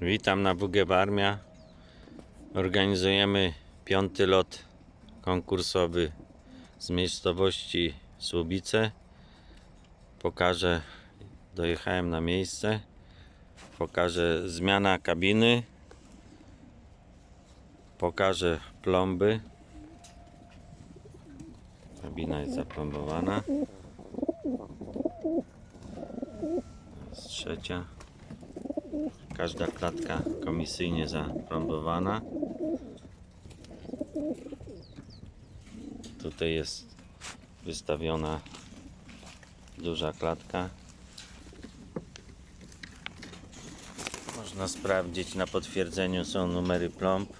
Witam na WG Warmia. Organizujemy piąty lot konkursowy z miejscowości Słubice. Pokażę, dojechałem na miejsce. Pokażę zmiana kabiny. Pokażę plomby. Kabina jest zaplombowana. Jest trzecia. Każda klatka komisyjnie zaplombowana. Tutaj jest wystawiona duża klatka. Można sprawdzić na potwierdzeniu są numery plomb.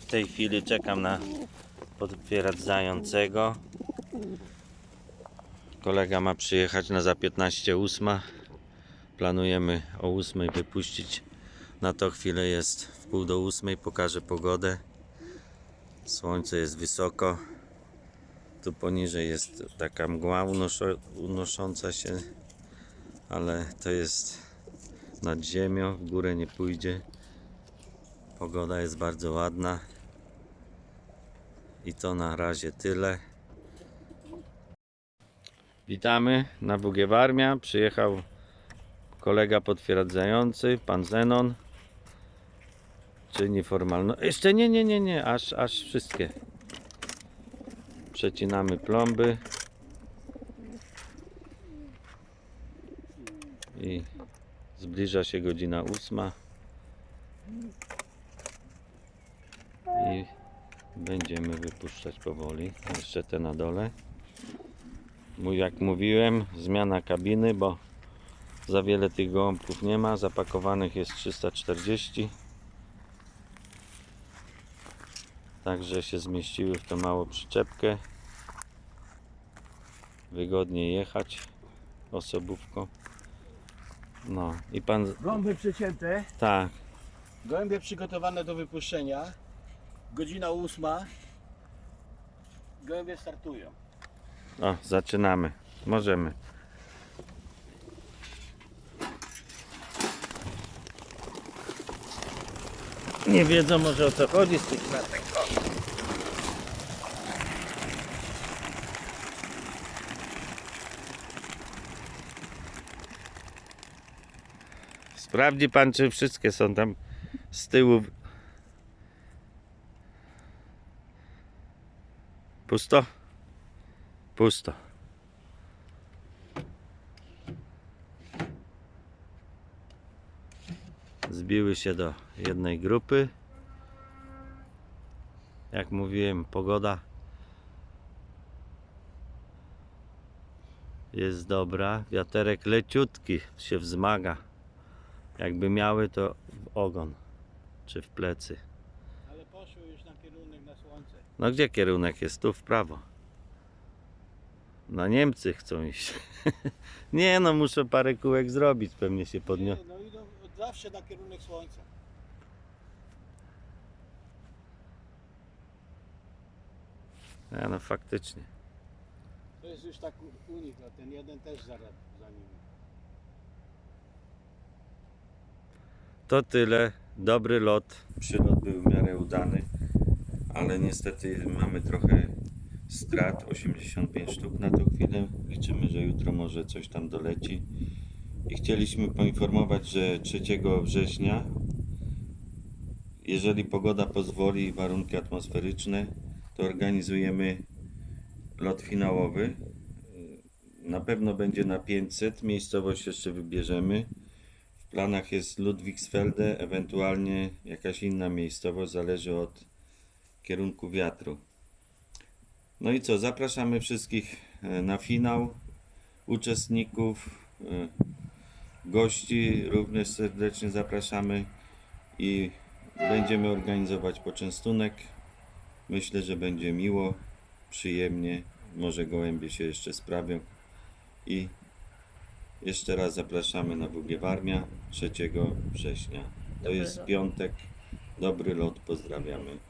W tej chwili czekam na potwierdzającego. Kolega ma przyjechać na za 15.08. Planujemy o 8 wypuścić. Na to chwilę jest w pół do 8. Pokażę pogodę. Słońce jest wysoko. Tu poniżej jest taka mgła unosząca się, ale to jest nad ziemią. W górę nie pójdzie. Pogoda jest bardzo ładna. I to na razie tyle. Witamy na WG Warmia. Przyjechał kolega potwierdzający, pan Zenon. Czyni formalno. Jeszcze nie, nie, nie, nie, aż, aż wszystkie. Przecinamy plomby. I zbliża się godzina ósma. I będziemy wypuszczać powoli. Jeszcze te na dole. Jak mówiłem, zmiana kabiny, bo za wiele tych gołąbków nie ma. Zapakowanych jest 340. Także się zmieściły w tą małą przyczepkę. Wygodnie jechać osobówką. No i pan. Gąby przecięte, Tak, gołębie przygotowane do wypuszczenia. Godzina ósma. Gołębie startują. O, zaczynamy. Możemy. Nie wiedzą może o co chodzi z tych klatek. Sprawdzi pan, czy wszystkie są tam z tyłu. Pusto? Pusto. Zbiły się do jednej grupy. Jak mówiłem, pogoda jest dobra. Wiaterek leciutki się wzmaga. Jakby miały to w ogon czy w plecy. Ale poszły już na kierunek na słońce. No gdzie kierunek jest? Tu w prawo. Na Niemcy chcą iść. Nie no, muszę parę kółek zrobić, pewnie się podniosę. Nie, no idą zawsze na kierunek słońca. No faktycznie. To jest już tak u, u nich, a ten jeden też za, za nimi. To tyle. Dobry lot. Przylot był w miarę udany, ale niestety mamy trochę strat. 85 sztuk na tą chwilę. Liczymy, że jutro może coś tam doleci. I chcieliśmy poinformować, że 3 września, jeżeli pogoda pozwoli i warunki atmosferyczne, to organizujemy lot finałowy. Na pewno będzie na 500. Miejscowość jeszcze wybierzemy. W planach jest Ludwigsfelde, ewentualnie jakaś inna miejscowość, zależy od kierunku wiatru. No i co, zapraszamy wszystkich e, na finał, uczestników, e, gości również serdecznie zapraszamy i będziemy organizować poczęstunek. Myślę, że będzie miło, przyjemnie, może gołębie się jeszcze sprawią i jeszcze raz zapraszamy na WG Warmia 3 września. To jest piątek. Dobry lot, pozdrawiamy.